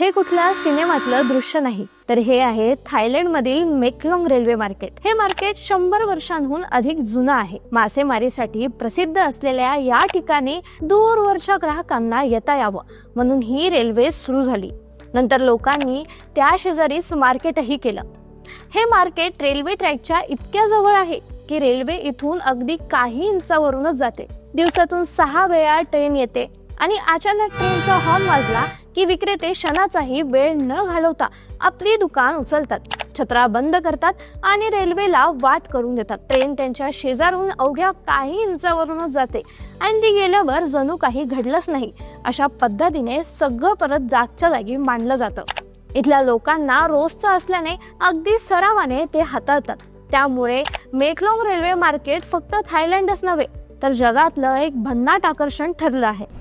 हे कुठल्या सिनेमातलं दृश्य नाही तर हे आहे थायलंडमधील मेकलोंग रेल्वे मार्केट. हे मार्केट शंभर वर्षांहून अधिक जुनं आहे. मासेमारीसाठी प्रसिद्ध असलेल्या या ठिकाणी दूरवरच्या ग्राहकांना येता यावं म्हणून ही रेल्वे सुरू झाली. नंतर लोकांनी त्या शेजारीच मार्केटही केलं. हे मार्केट रेल्वे ट्रॅकच्या इतक्या जवळ आहे की रेल्वे इथून अगदी काही इंचावरूनच जाते. दिवसातून सहा वेळा ट्रेन येते आणि अचानक ट्रेनचा हॉर्न वाजला की विक्रेते क्षणाचाही वेळ न घालवता आपली दुकान उचलतात. छत्रा बंद करतात आणि रेल्वेला वाट करून देतात. ट्रेन त्यांच्या शेजारून अवघ्या काही इंचावरूनच जाते आणि ती गेल्यावर जणू काही घडलंच नाही. अशा पद्धतीने सगळं परत जागच्या जागी मांडलं जातं. इथल्या लोकांना रोजचं असल्याने अगदी सरावाने ते हाताळतात. त्यामुळे मेकलॉंग रेल्वे मार्केट फक्त थायलंडच नव्हे तर जगातलं एक भन्नाट आकर्षण ठरलं आहे.